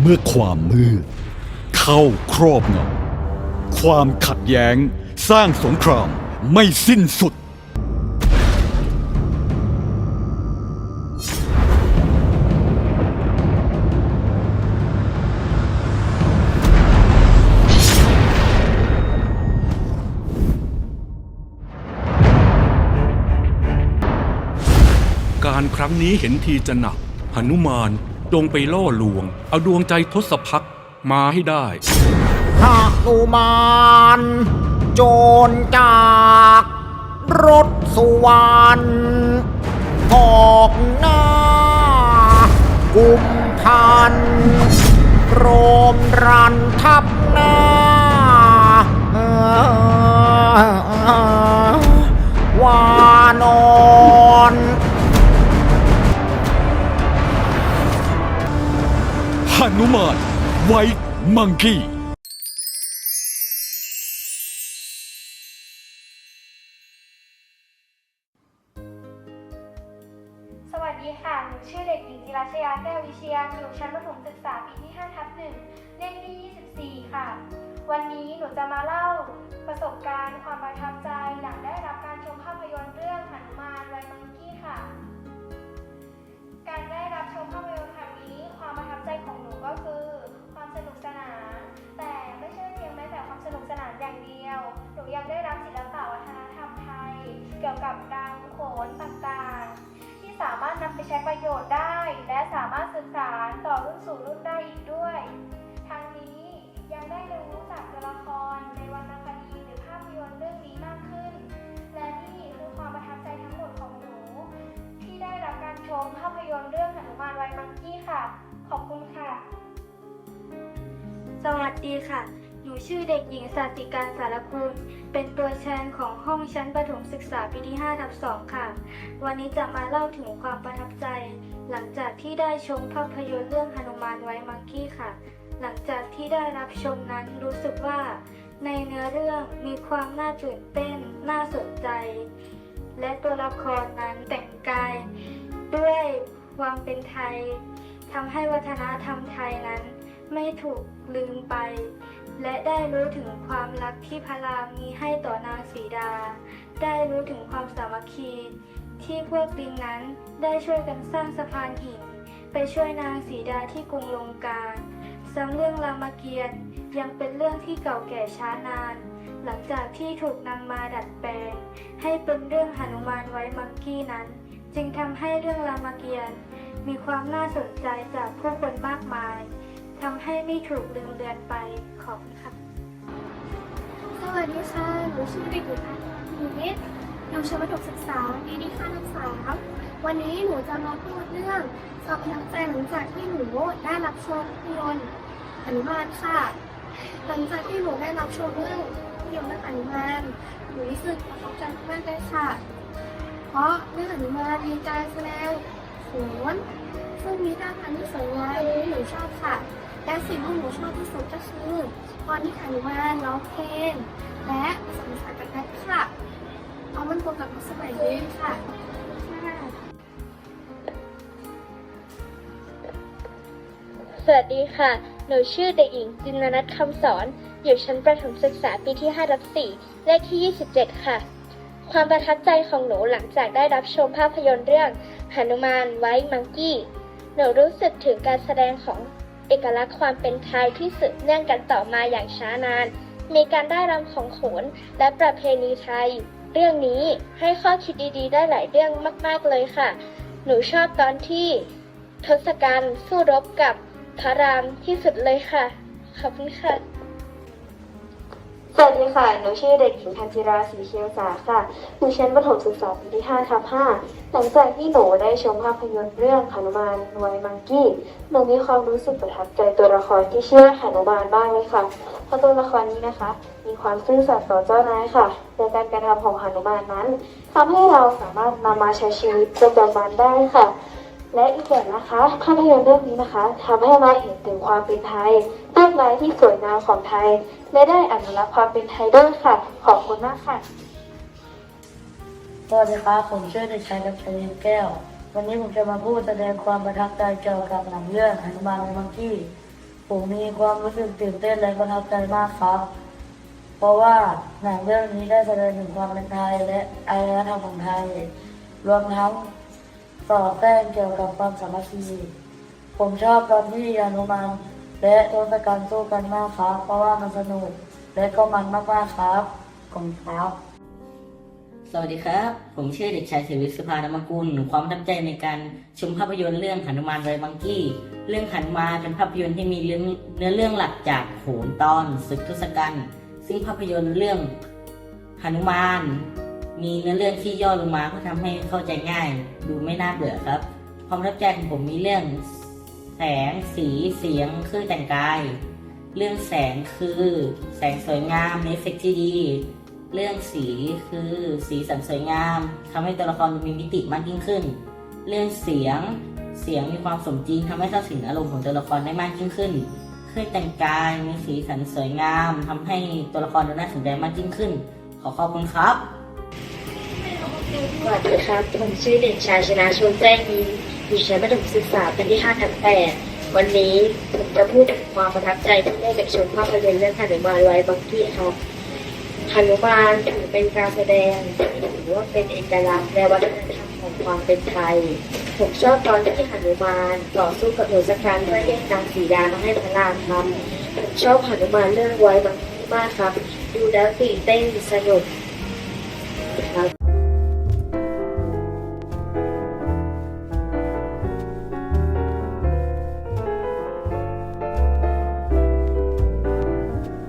เมื่อความมืดเข้าครอบงำความขัดแย้งสร้างสงครามไม่สิ้นสุด การครั้งนี้เห็นทีจะหนักหนุมาน จงไปล่อลวง เอาดวงใจทศพักมาให้ได้หากอุมานโจรจากรถสุวรรณออกหน้า กุมพันโรมรันทับหน้า หนุมานไว้มังกี้สวัสดีค่ะ หนูชื่อเด็กหญิงจิราชยาแก้ววิเชียนอยู่ชั้นประถมศึกษาปีที่5ทับหนึ่งเลขที่ 24 ค่ะ วันนี้หนูจะมาเล่าประสบการณ์ความประทับใจหลังได้รับการชมภาพยนตร์เรื่องหนุมาน ยวกับรำโขนต่างๆ ที่สามารถนำไปใช้ประโยชน์ได้ และสามารถสื่อสารต่อรุ่นสู่รุ่นได้อีกด้วยทั้งนี้ยังได้เรียนรู้จากตัวละครในวรรณคดีหรือภาพยนตร์เรื่องนี้มากขึ้น และนี่คือความประทับใจทั้งหมดของหนู ที่ได้รับการชมภาพยนตร์เรื่องหนุมานไวมังกี้ค่ะ ขอบคุณค่ะ สวัสดีค่ะ หนูชื่อเด็กหญิงสาติการสารคุณ เป็นตัวแทนของห้องชั้นประถมศึกษาปีที่5ทับ2ค่ะ วันนี้จะมาเล่าถึงความประทับใจ หลังจากที่ได้ชมภาพยนตร์เรื่องหนุมานไว้มังกี้ค่ะ หลังจากที่ได้รับชมนั้นรู้สึกว่า ในเนื้อเรื่องมีความน่าตื่นเต้น น่าสนใจ และตัวละครนั้นแต่งกาย ด้วยความเป็นไทยทำให้วัฒนธรรมไทยนั้น ไม่ถูกลืมไป และได้รู้ถึงความรักที่พระรามมีให้ต่อนางสีดา ได้รู้ถึงความสามัคคี ที่พวกลิงนั้นได้ช่วยกันสร้างสะพานหิน ไปช่วยนางสีดาที่กรุงลงกาซ้ำเรื่องรามเกียรติ์ยังเป็นเรื่องที่เก่าแก่ช้านาน หลังจากที่ถูกนำมาดัดแปลง ให้เป็นเรื่องหนุมานไว้มังกี้นั้น จึงทำให้เรื่องรามเกียรติ์มีความน่าสนใจจากผู้คนมากมาย ทำให้ไม่ถูกลืมเลือนไป ขอบคุณค่ะสวัสดีค่ะ หนูชื่อเด็กหญิงหนูนิดอยู่ชั้นประถมศึกษาปีที่5ทับ3วันนี้หนูจะมาพูดเรื่องความประทับใจหลังจากที่หนูได้รับชมภาพยนตร์อนุมานค่ะ หลังจากที่หนูได้รับชมเรื่องภาพยนตร์เรื่องอนุมานหนูรู้สึกประทับใจมากเลยค่ะ เพราะเรื่องอนุมานมีการแสดงโขนซึ่งมีท่าทางที่สวยงามที่หนูชอบค่ะ และสิ่งที่หนูชอบที่สุดก็คือตอนที่อนุมานร้องเพลงและสมสานกันได้ค่ะเอามันตรงกับยุคสมัยนี้ค่ะสวัสดีค่ะ หนูชื่อเด็กหญิงจินนนัทคำสอน อยู่ชั้นประถมศึกษาปีที่5ทับ 4 เลขที่ 27 ค่ะ ความประทับใจของหนูหลังจากได้รับชมภาพยนตร์เรื่องหนุมานไว้มังกี้ หนูรู้สึกถึงการแสดงของ เอกลักษณ์ความเป็นไทยที่สืบเนื่องกันต่อมาอย่างช้านาน มีการได้รำของโขนและประเพณีไทย เรื่องนี้ให้ข้อคิดดีๆ ได้หลายเรื่องมาก ๆเลยค่ะ หนูชอบตอนที่ทศกัณฐ์สู้รบกับพระรามที่สุดเลยค่ะ ขอบคุณค่ะ สวัสดีค่ะ หนูชื่อเด็กหญิงธันจิราศรีเคียวสาค่ะ อยู่ชั้นประถมศึกษาปีที่5ทับ5หลังจากที่หนูได้ชมภาพยนตร์เรื่องหนุมานไวมังกี้ หนูมีความรู้สึกประทับใจตัวละครที่ชื่อว่าหนุมานบ้างเลยค่ะ เพราะตัวละครนี้นะคะ มีความซื่อสัตย์ต่อเจ้านายค่ะและการกระทำของหนุมานนั้นทำให้เราสามารถนำมาใช้ชีวิตประจำวันได้ค่ะ และอีกอย่างนะคะภาพยนตร์เรื่องนี้นะคะทำให้เราเห็นถึงความเป็นไทยลวดลายที่สวยงามของไทย และได้อนุรักษ์ความเป็นไทยด้วยค่ะ ขอบคุณมากค่ะสวัสดีครับผมชื่อเด็กชายกับชลินแก้ว วันนี้ผมจะมาพูดแสดงความประทับใจเกี่ยวกับหนังเรื่องหนุมานในมังกี้ผมมีความรู้สึกตื่นเต้นและประทับใจมากครับ เพราะว่าหนังเรื่องนี้ได้แสดงถึงความเป็นไทยและอารยธรรมของไทย รวมทั้ง สอดแทรกเกี่ยวกับความสามัคคีผมชอบตอนที่อนุมานและทศกัณฐ์สู้กันมากครับ เพราะว่ามันสนุกและก็มันมากๆครับขอบคุณครับสวัสดีครับ ผมชื่อเด็กชายเสวิสุภานามกุลความประทับใจในการชมภาพยนตร์เรื่องหนุมานไรมังกี้ เรื่องหนุมานเป็นภาพยนตร์ที่มีเรื่องเนื้อเรื่องหลักจากโขนตอนศึกทศกัณฐ์ซึ่งภาพยนตร์เรื่องหนุมาน มีเนื้อเรื่องที่ย่อลงมาเพื่อทำให้เข้าใจง่าย ดูไม่น่าเบื่อครับ ความประทับใจของผมมีเรื่องแสงสีเสียงเครื่องแต่งกาย เรื่องแสงคือแสงสวยงามเอฟเฟกต์ที่ดี เรื่องสีคือสีสันสวยงามทำให้ตัวละครดูมีมิติมากยิ่งขึ้น เรื่องเสียงเสียงมีความสมจริงทำให้เข้าถึงอารมณ์ของตัวละครได้มากยิ่งขึ้น เครื่องแต่งกายมีสีสันสวยงามทำให้ตัวละครดูน่าสนใจมากยิ่งขึ้น ขอขอบคุณครับ สวัสดีครับผมชื่อเด็กชายชนะชวนแจ้งยินอยู่ชั้นประถมศึกษาปีที่5ทับ8วันนี้ผมจะพูดถึงความประทับใจที่ได้ไปชมภาพยนตร์เรื่องหนุมานไว้บางที่ครับหนุมานถือเป็นการแสดงถือว่าเป็นเอกลักษณ์และวัฒนธรรมของความเป็นไทย ผมชอบตอนที่หนุมานต่อสู้กับทศกัณฐ์เพื่อแย่งนางสีดามาให้พระรามครับผมชอบหนุมานเรื่องไว้บางที่มากครับ ดูแล้วตื่นเต้นสนุกครับ